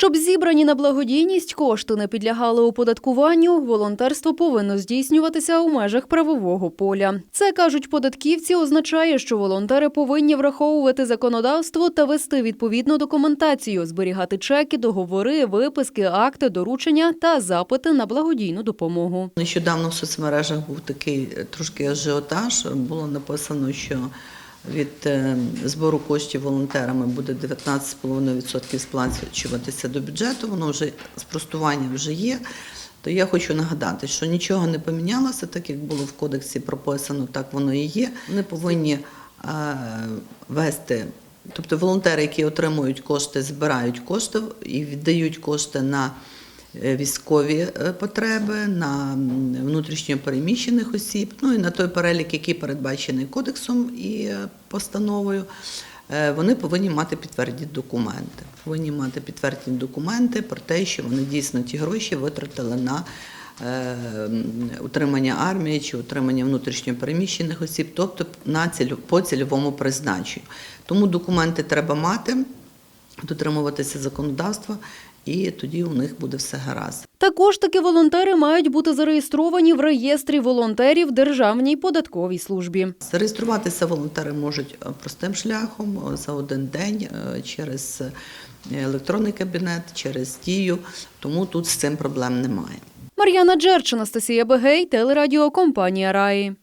Щоб зібрані на благодійність кошти не підлягали оподаткуванню, волонтерство повинно здійснюватися у межах правового поля. Це кажуть податківці, означає, що волонтери повинні враховувати законодавство та вести відповідну документацію, зберігати чеки, договори, виписки, акти, доручення та запити на благодійну допомогу. Нещодавно в соцмережах був такий е, трошки ажіотаж. Було написано, що від е, збору коштів волонтерами буде 19,5% сплачуватися до бюджету. Воно вже спростування вже є. То я хочу нагадати, що нічого не помінялося, так як було в кодексі прописано, так воно і є. Вони повинні е, вести. Тобто волонтери, які отримують кошти, збирають кошти і віддають кошти на військові е, потреби, на м, внутрішньо переміщених осіб, ну і на той перелік, який передбачений кодексом і е, постановою. Е, Вони повинні мати підтвердні документи. Повинні мати підтвердні документи про те, що вони дійсно ті гроші витратили на е, утримання армії чи утримання внутрішньо переміщених осіб, тобто на ціль, по цільовому призначенню. Тому документи треба мати, дотримуватися законодавства, і тоді у них буде все гаразд. Також таки волонтери мають бути зареєстровані в реєстрі волонтерів Державній податковій службі. Зареєструватися волонтери можуть е, простим шляхом е, за один день е, через електронний кабінет, через дію, тому тут з цим проблем немає. Мар'яна Джерч, Анастасія Бегей, телерадіокомпанія Раї.